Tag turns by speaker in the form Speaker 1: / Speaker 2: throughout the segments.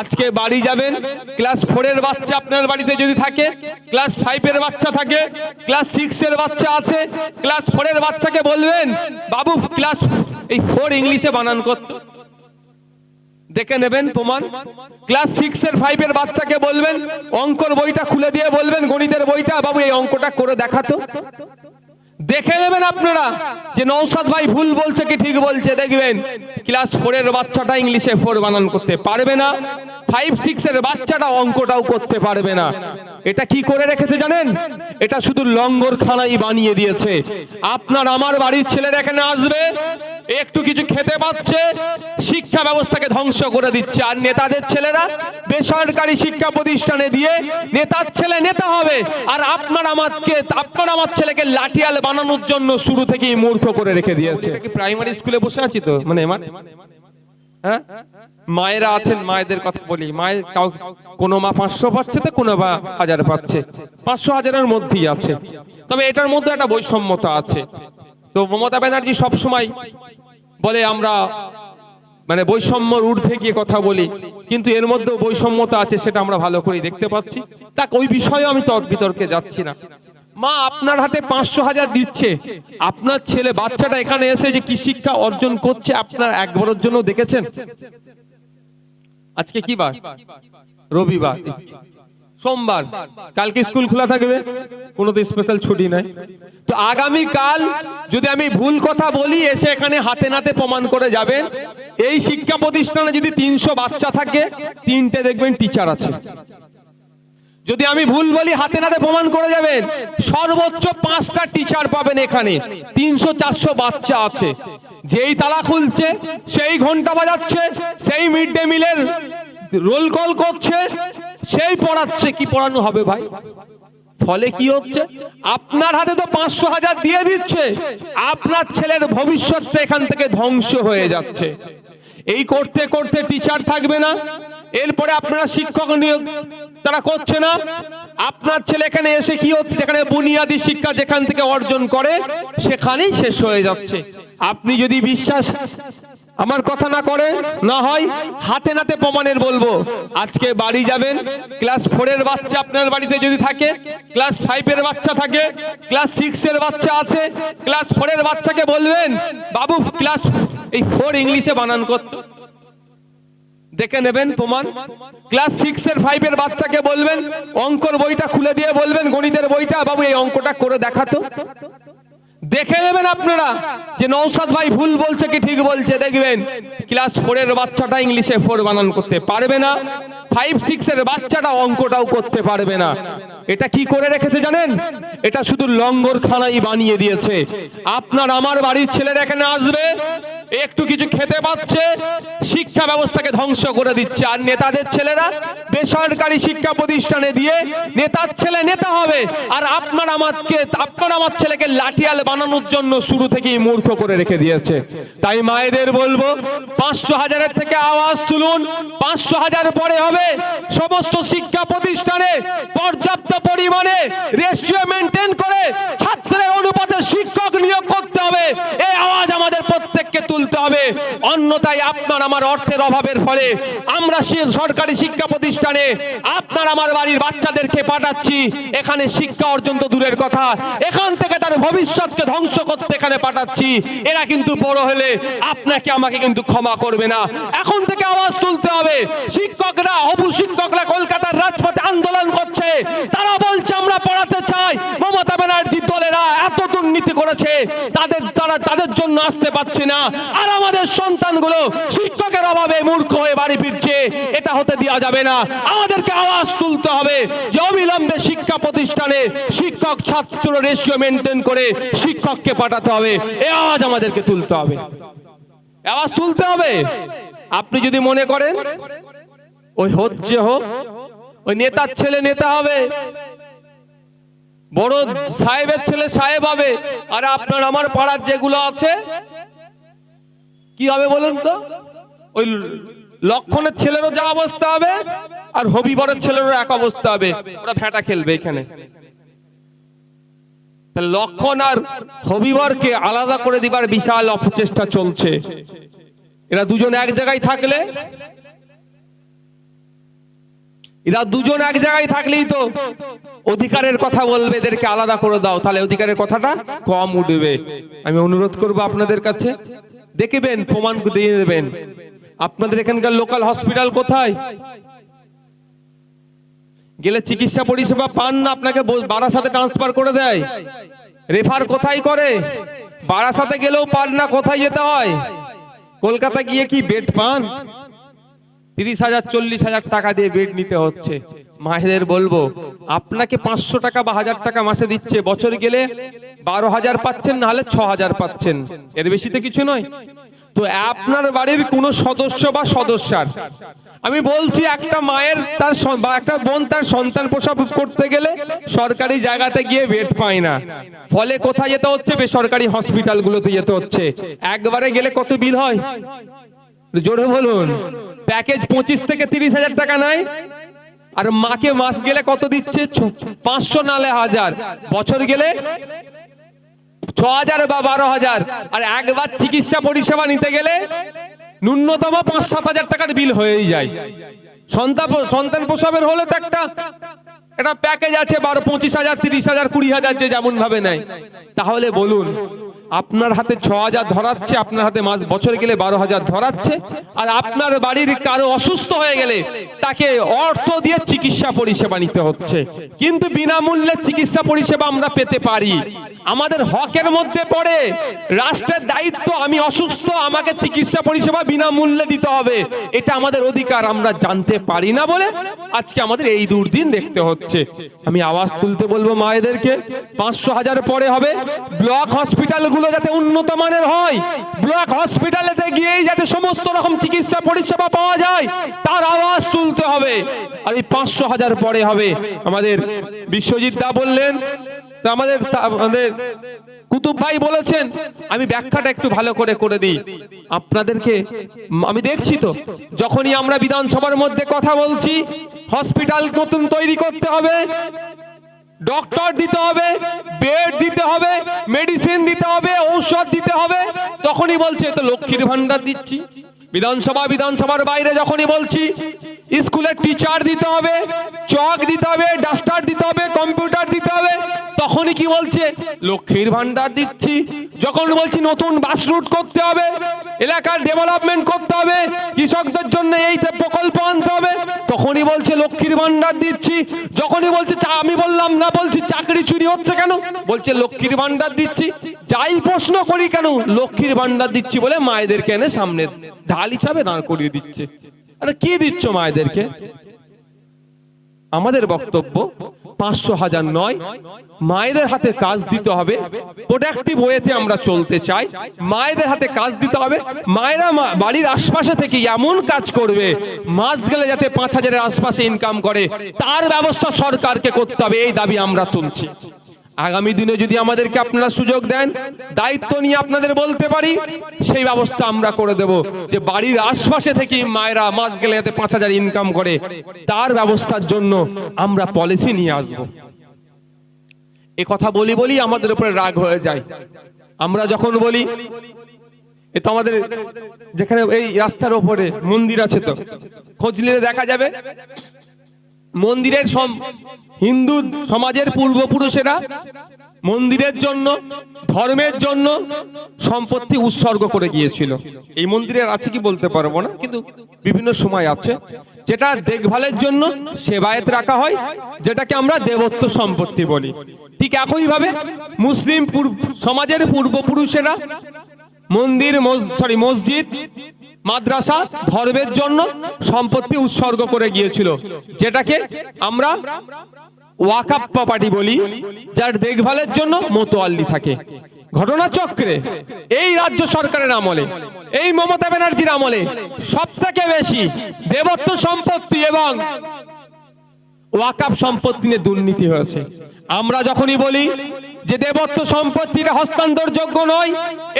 Speaker 1: আজকে বাড়ি যাবেন। ক্লাস ফোরের বাচ্চা আপনার বাড়িতে যদি থাকে, ক্লাস ফাইভের বাচ্চা থাকে, ক্লাস সিক্সের বাচ্চা আছে, ক্লাস ফোরের বাচ্চাকে বলবেন, বাবু, ক্লাস এই ফোর ইংলিশে বানান করতো। দেখে নেবেন প্রমাণ। ক্লাস সিক্স এর ফাইভ এর বাচ্চাকে বলবেন, অঙ্কর বইটা খুলে দিয়ে বলবেন, গণিতের বইটা, বাবু, এই অঙ্কটা করে দেখাতো। দেখে নেবেন আপনারা যে নৌসাদ ভাই ভুল বলছে কি ঠিক বলছে, দেখবেন। ক্লাস ফোর এর বাচ্চাটা ইংলিশে ফোর বানান করতে পারবে না ফাইভ সিক্স এর বাচ্চাটা অঙ্কটাও করতে পারবে না। এটা কি করে রেখেছে জানেন? এটা শুধু লঙ্গর খানাই বানিয়ে দিয়েছে। আপনার আমার বাড়ির ছেলেরা এখানে আসবে, একটু কিছু খেতে পাচ্ছে, শিক্ষা ব্যবস্থাকে ধ্বংস করে দিচ্ছে। আর নেতাদের ছেলেরা বেসরকারি শিক্ষা প্রতিষ্ঠানে দিয়ে নেতার ছেলে নেতা হবে। আর আপনার আমাকে, আপনার আমার ছেলেকে লাঠিয়াল বানানোর জন্য শুরু থেকেই মূর্খ করে রেখে দিয়েছে। প্রাইমারি স্কুলে বসে আছি তো? মানে হ্যাঁ? মায়েরা আছেন, মায়েদের কথা বলি। মায়ের কাউ কোনো মা পাঁচশো পাচ্ছে তো, কোনো বা হাজার পাচ্ছে। পাঁচশো হাজারের মধ্যেই আছে। তবে এটার মধ্যে একটা বৈষম্যতা আছে। তো মমতা ব্যানার্জি সবসময় বলে, আমরা মানে বৈষম্যর ঊর্ধ্বে গিয়ে কথা বলি। কিন্তু এর মধ্যেও বৈষম্যতা আছে, সেটা আমরা ভালো করে দেখতে পাচ্ছি। তা ওই বিষয়ে আমি তর্ক বিতর্কে যাচ্ছি না। মা আপনার হাতে পাঁচশো হাজার দিচ্ছে। আপনার ছেলে বাচ্চাটা এখানে এসে যে কি শিক্ষা অর্জন করছে আপনার একবারের জন্য দেখেছেন? আজকে কি বার? রবিবার। সোমবার। কালকে স্কুল খোলা থাকবে। কোনো তো স্পেশাল ছুটি নাই। তো আগামী কাল যদি আমি ভুল কথা বলি, এসে এখানে হাতে নাতে প্রমাণ করে যাবেন। এই শিক্ষা প্রতিষ্ঠানে যদি তিনশো বাচ্চা থাকে, তিনটে দেখবেন টিচার আছে। যদি আমি ভুল বলি হাতে নাতে প্রমাণ করে যাবেন, সর্বোচ্চ পাঁচটা টিচার পাবেন এখানে। তিনশো, চারশো বাচ্চা আছে। যেই তালা খুলছে, সেই ঘণ্টা বাজাচ্ছে, সেই মিড ডে মিলের রোল কল করছে, সেই পড়াচ্ছে। কি পড়ানো হবে ভাই? ফলে কি হচ্ছে? আপনার হাতে তো পাঁচশো হাজার দিয়ে দিচ্ছে। আপনার ছেলের ভবিষ্যৎটা এখান থেকে ধ্বংস হয়ে যাচ্ছে। এই করতে করতে টিচার থাকবে না। এরপরে আপনারা শিক্ষক নিয়োগ তারা করছে না। আপনার ছেলে এখানে এসে কি হচ্ছে? যেখানে বুনিয়াদী শিক্ষা যেখান থেকে অর্জন করে, সেখানেই শেষ হয়ে যাচ্ছে। আপনি যদি বিশ্বাস আমার কথা না করে, না হয়, হাতে নাতে প্রমাণের বলব। আজকে বাড়ি যাবেন, ক্লাস ফোরের বাচ্চা আপনার বাড়িতে যদি থাকে, ক্লাস ফাইভের বাচ্চা থাকে, ক্লাস সিক্স এর বাচ্চা আছে, ক্লাস ফোরের বাচ্চাকে বলবেন, বাবু, ক্লাস এই ফোর ইংলিশে বানান করতো। দেখে নেবেন প্রমাণ। ক্লাস সিক্স এর ফাইভ এর বাচ্চাকে বলবেন, অঙ্কর বইটা খুলে দিয়ে বলবেন, গণিতের বইটা, বাবু, এই অঙ্কটা করে দেখাতো। দেখে নেবেন আপনারা যে নৌসাদ ভাই ভুল বলছে কি ঠিক বলছে, দেখবেন ক্লাস ফোরের বাচ্চাটা ইংলিশে ফোর বানান করতে পারবে না ফাইভ সিক্স এর বাচ্চাটা অঙ্কটাও করতে পারবে না। এটা কি করে রেখেছে জানেন? এটা শুধু লঙ্গর খানাই বানিয়ে দিয়েছে। আপনার, আমার বাড়ির ছেলেরা এখানে আসবে, একটু কিছু খেতে পাচ্ছে শিক্ষা ব্যবস্থাকে ধ্বংস করে দিচ্ছে। আর নেতাদের ছেলেরা বেসরকারি শিক্ষা প্রতিষ্ঠানে দিয়ে নেতার ছেলে নেতা হবে। আর আপনার আমাকে, আপনার আমার ছেলেকে লাঠিয়াল বানানোর জন্য শুরু থেকেই মূর্খ করে রেখে দিয়েছে। তাই মায়েদের বলব, পাঁচশো হাজারের থেকে আওয়াজ তুলুন, পাঁচশো হাজার পরে হবে সমস্ত শিক্ষা প্রতিষ্ঠানে পর্যাপ্ত পরিমাণে রেশিও মেনটেন করে ছাত্রের অনুপাতে শিক্ষক নিয়োগ করতে হবে এই আওয়াজ আমাদের প্রত্যেককে তুলতে হবে অন্যথায় আপনার আমার অর্থের অভাবের ফলে আমরা সরকারি শিক্ষা প্রতিষ্ঠানে আপনার আমার বাড়ির বাচ্চাদেরকে পাঠাচ্ছি। এখানে শিক্ষা অর্জন তো দূরের কথা। এখান থেকে তার ভবিষ্যৎকে ধ্বংস করতে এখানে পাঠাচ্ছি। এরা কিন্তু বড় হলে আপনাকে আমাকে কিন্তু ক্ষমা করবে না। এখন থেকে আওয়াজ তুলতে হবে। শিক্ষকরা হবু শিক্ষকরা কলকাতার রাজপথে আন্দোলন করছে। তারা বলছে, আমরা পড়াতে চাই। মমতা ব্যানার্জির দলেরা এত দুর্নীতি করেছে, তাদের তারা তাদের জন্য আসতে পারছে না। আর আমাদের সন্তানগুলো শিক্ষকের অভাবে মূর্খ হয়ে বাড়ি ফিরছে, এটা হতে দেওয়া যাবে না। আমাদেরকে আওয়াজ তুলতে হবে যে অবিলম্বে শিক্ষা প্রতিষ্ঠানে শিক্ষক ছাত্র রেশিও মেনটেন করে শিক্ষককে পাঠাতে হবে। এ আওয়াজ আমাদেরকে তুলতে হবে। আওয়াজ তুলতে হবে? আপনি যদি মনে করেন, ওই হচ্ছে হোক, ওই নেতার ছেলে নেতা হবে বড় সাহেবের ছেলে সাহেব হবে। আর আপনার আমার পাড়ার যেগুলো আছে, কি হবে বলুন তো? ওই লক্ষণের ছেলেরও যা অবস্থা হবে, আর হবিবরের ছেলেরও এক অবস্থা হবে। ওরা ভেটা খেলবে এখানে। লক্ষণ আর হবিবরকে আলাদা করে দিবার বিশাল অপচেষ্টা চলছে। এরা দুজন এক জায়গায় থাকলে এরা দুজন এক জায়গায় থাকলেই তো অধিকারের কথা বলবে, এদেরকে আলাদা করে দাও। তাহলে অধিকারের কথাটা কম উঠবে। আমি অনুরোধ করব আপনাদের কাছে, দেখবেন, প্রমাণ দিয়ে দেবেন। আপনাদের এখানকার লোকাল হসপিটাল কোথায়? গেলে চিকিৎসা পরিষেবা পান না, আপনাকে বারাসাতে ট্রান্সফার করে দেয়। রেফার কোথায় করে? বারাসাতে গেলেও পান না, কোথায় যেতে হয়? কলকাতা গিয়ে কি বেড পান? তিরিশ হাজার, চল্লিশ হাজার টাকা দিয়ে বেড নিতে হচ্ছে। মায়েদের বলব, আপনাকে পাঁচশো টাকা বা হাজার টাকা মাসে দিচ্ছে, বছর গেলে বারো হাজার পাচ্ছেন না হলে ছ হাজার পাচ্ছেন। এর বেশি তো কিছু নয়। তো আপনার বাড়ির কোনো সদস্য বা সদস্যার, আমি বলছি একটা মায়ের তার বা একটা বোন তার সন্তান প্রসব করতে গেলে সরকারি জায়গাতে গিয়ে বেড পায় না। ফলে কোথায় যেতে হচ্ছে? বেসরকারি হসপিটালগুলোতে যেতে হচ্ছে। একবারে গেলে কত বিল হয়? জোরে বলুন। প্যাকেজ পঁচিশ থেকে তিরিশ হাজার টাকা নেয় আর মাকে মাস গেলে কত দিচ্ছে? পাঁচশো নালে হাজার। বছর গেলে ছ হাজার বা বারো হাজার। আর একবার চিকিৎসা পরিষেবা নিতে গেলে ন্যূনতম পাঁচ সাত হাজার টাকার বিল হয়েই যায়। সন্তান সন্তান প্রসবের হলে তো একটা একটা প্যাকেজ আছে বারো, পঁচিশ হাজার, তিরিশ হাজার, কুড়ি হাজার, যে যেমন ভাবে নেয়। তাহলে বলুন, আপনার হাতে ছ হাজার ধরাচ্ছে, আপনার হাতে মাস, বছর গেলে বারো হাজার ধরাচ্ছে, আর আপনার বাড়ির কারও অসুস্থ হয়ে গেলে তাকে অর্থ দিয়ে চিকিৎসা পরিষেবা নিতে হচ্ছে। কিন্তু বিনামূল্যে চিকিৎসা পরিষেবা আমরা পেতে পারি। আমাদের হকের মধ্যে পড়ে। রাষ্ট্রের দায়িত্ব, আমি অসুস্থ, আমাকে চিকিৎসা পরিষেবা বিনামূল্যে দিতে হবে। এটা আমাদের অধিকার, আমরা জানতে পারি না বলে আজকে আমাদের এই দুর্দিন দেখতে হচ্ছে। আমি আওয়াজ তুলতে বলব মায়েদেরকে, পাঁচশো হাজার পরে হবে। ব্লক হসপিটালগুলো যাতে উন্নত মানের হয়, ব্লক হসপিটালেতে গিয়েই যাতে সমস্ত রকম চিকিৎসা পরিষেবা পাওয়া যায়, তার আওয়াজ তুলতে হবে। আর এই পাঁচশো হাজার পরে হবে। আমাদের বিশ্বজিৎ দা বললেন আমাদের আমাদের কুতুব ভাই বলেছেন, আমি ব্যাখ্যাটা একটু ভালো করে করে দিই। আপনাদেরকে, আমি দেখছি তো, যখনই আমরা বিধানসভার মধ্যে কথা বলছি হসপিটাল নতুন তৈরি করতে হবে। ডক্টর দিতে হবে, বেড দিতে হবে, মেডিসিন দিতে হবে, ঔষধ দিতে হবে। তখনই বলছে তো লক্ষ্মীর ভান্ডার দিচ্ছি। বিধানসভা, বিধানসভার বাইরে যখনই বলছি, স্কুলের টিচার দিতে হবে, চক দিতে হবে ডাস্টার দিতে হবে কম্পিউটার দিতে হবে, তখনই কি বলছে? লক্ষ্মীর ভান্ডার দিচ্ছি। যখন বলছি নতুন বাস রুট করতে হবে, এলাকার ডেভেলপমেন্ট করতে হবে, কৃষকদের জন্য এই প্রকল্প আনতে হবে, তখনই বলছে লক্ষ্মীর ভান্ডার দিচ্ছি। যখনই বলছে আমি বললাম না, বলছি চাকরি চুরি হচ্ছে কেন? বলছে লক্ষ্মীর ভান্ডার দিচ্ছি। যাই প্রশ্ন করি কেন? লক্ষ্মীর ভান্ডার দিচ্ছি বলে মায়েদেরকে এনে সামনে ঢাল হিসাবে দাঁড় করিয়ে দিচ্ছে। আরে কি দিচ্ছ মায়েদেরকে? আমাদের বক্তব্য, পাঁচশো হাজার নয়, মায়েদের হাতে কাজ দিতে হবে প্রোডাক্টিভ ওয়েতে আমরা চলতে চাই, মায়েদের হাতে কাজ দিতে হবে, মায়েরা বাড়ির আশপাশে থেকে এমন কাজ করবে, মাস গেলে যাতে পাঁচ হাজারের আশপাশে ইনকাম করে, তার ব্যবস্থা সরকারকে করতে হবে, এই দাবি আমরা তুলছি। আগামী দিনে যদি আমাদেরকে আপনারা সুযোগ দেন, দায়িত্ব নিয়ে আপনাদের বলতে পারি, সেই ব্যবস্থা আমরা করে দেব। যে বাড়ির আশপাশে থেকে মায়েরা মাস গেলে যাতে পাঁচ হাজার ইনকাম করে, তার ব্যবস্থার জন্য আমরা পলিসি নিয়ে আসব। এ কথা বলি বলি আমাদের উপরে রাগ হয়ে যায়। আমরা যখন বলি, এ তো আমাদের যেখানে এই রাস্তার ওপরে মন্দির আছে তো, খোঁজ নিলে দেখা যাবে মন্দিরের হিন্দু সমাজের পূর্বপুরুষেরা মন্দিরের জন্য, ধর্মের জন্য সম্পত্তি উৎসর্গ করে গিয়েছিল। এই মন্দিরের আছে কি বলতে পারব না, কিন্তু বিভিন্ন সময় আছে। যেটা দেখভালের জন্য সেবায়েত রাখা হয়, যেটাকে আমরা দেবত্ব সম্পত্তি বলি। ঠিক একইভাবে মুসলিম সমাজের পূর্বপুরুষেরা মন্দির সরি মসজিদ মাদ্রাসা ধর্মের জন্য সম্পত্তি উৎসর্গ করে গিয়েছিল। যেটাকে আমরা ওয়াকাপ প্রপার্টি বলি, যার দেখভালের জন্য মোতোয়াল্লি থাকে। ঘটনাচক্রে এই রাজ্য সরকারের আমলে, এই মমতা ব্যানার্জির আমলে সব থেকে বেশি দেবত্ব সম্পত্তি এবং ওয়াকাপ সম্পত্তি নিয়ে দুর্নীতি হয়েছে। আমরা যখনই বলি যে দেবত্ব সম্পত্তিটা হস্তান্তরযোগ্য নয়,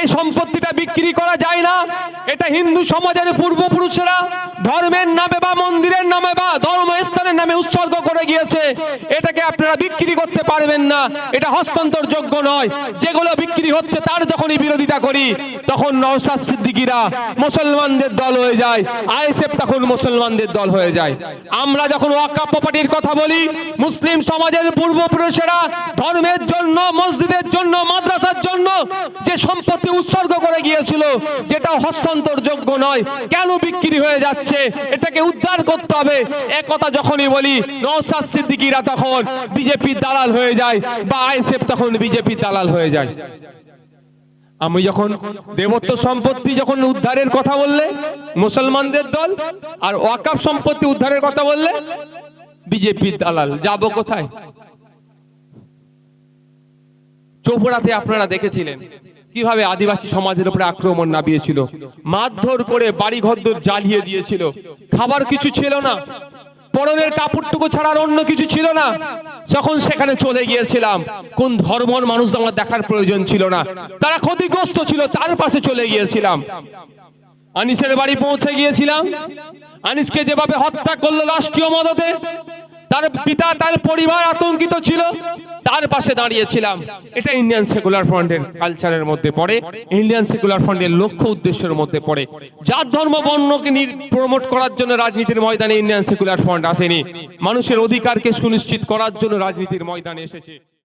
Speaker 1: এই সম্পত্তিটা বিক্রি করা যায় না। এটা হিন্দু সমাজের পূর্বপুরুষেরা ধর্মের নামে বা মন্দিরের নামে বা ধর্মস্থানের নামে উৎসর্গ করে গিয়েছে। এটাকে আপনারা বিক্রি করতে পারবেন না। এটা হস্তান্তর যোগ্য নয়। যেগুলো বিক্রি হচ্ছে তার যখনই বিরোধিতা করি, তখন নওশাদ সিদ্দিকিরা মুসলমানদের দল হয়ে যায়। আইএসএফ তখন মুসলমানদের দল হয়ে যায়। আমরা যখন ওয়াকাপ প্রপার্টির কথা বলি, মুসলিম সমাজের পূর্বপুরুষেরা ধর্মের জন্য মসজিদের জন্য, মাদ্রাসার জন্য যে সম্পত্তি উৎসর্গ করে গিয়েছিল, যেটা হস্তান্তর যোগ্য নয়, কেন বিক্রি হয়ে যাচ্ছে? এটাকে উদ্ধার করতে হবে। এ কথা যখনই বলি, নওশাদ সিদ্দিকিরা তখন বিজেপির দালাল হয়ে যায় বা আইএসএফ তখন বিজেপির দালাল হয়ে যায়। আমি যখন দেবত্ব সম্পত্তি যখন উদ্ধারের কথা বললে, মুসলমানদের দল, আর ওয়াকাফ সম্পত্তি উদ্ধারের কথা বললে, বিজেপির দালাল, যাব কোথায়? চোপড়াতে আপনারা দেখেছিলেন কীভাবে আদিবাসী সমাজের উপরে আক্রমণ নামিয়েছিল। মারধর করে বাড়ি ঘরদোর জ্বালিয়ে দিয়েছিল। খাবার কিছু ছিল না। পরনের কাপড়টুকু ছাড়ার অন্য কিছু ছিল না। যখন সেখানে চলে গিয়েছিলাম, কোন ধর্মর মানুষ আমার দেখার প্রয়োজন ছিল না। তারা ক্ষতিগ্রস্ত ছিল, তার পাশে চলে গিয়েছিলাম। আনিসের বাড়ি পৌঁছে গিয়েছিলাম। আনিসকে যেভাবে হত্যা করল রাষ্ট্রীয় মদতে তার পিতা, তার পরিবার আতঙ্কিত ছিল। তার পাশে দাঁড়িয়েছিলাম। এটা ইন্ডিয়ান সেকুলার ফ্রন্টের কালচারের মধ্যে পড়ে। ইন্ডিয়ান সেকুলার ফ্রন্টের লক্ষ্য উদ্দেশ্যের মধ্যে পড়ে। যার ধর্ম, বর্ণকে প্রমোট করার জন্য রাজনীতির ময়দানে ইন্ডিয়ান সেকুলার ফ্রন্ট আসেনি। মানুষের অধিকারকে সুনিশ্চিত করার জন্য রাজনীতির ময়দানে এসেছে।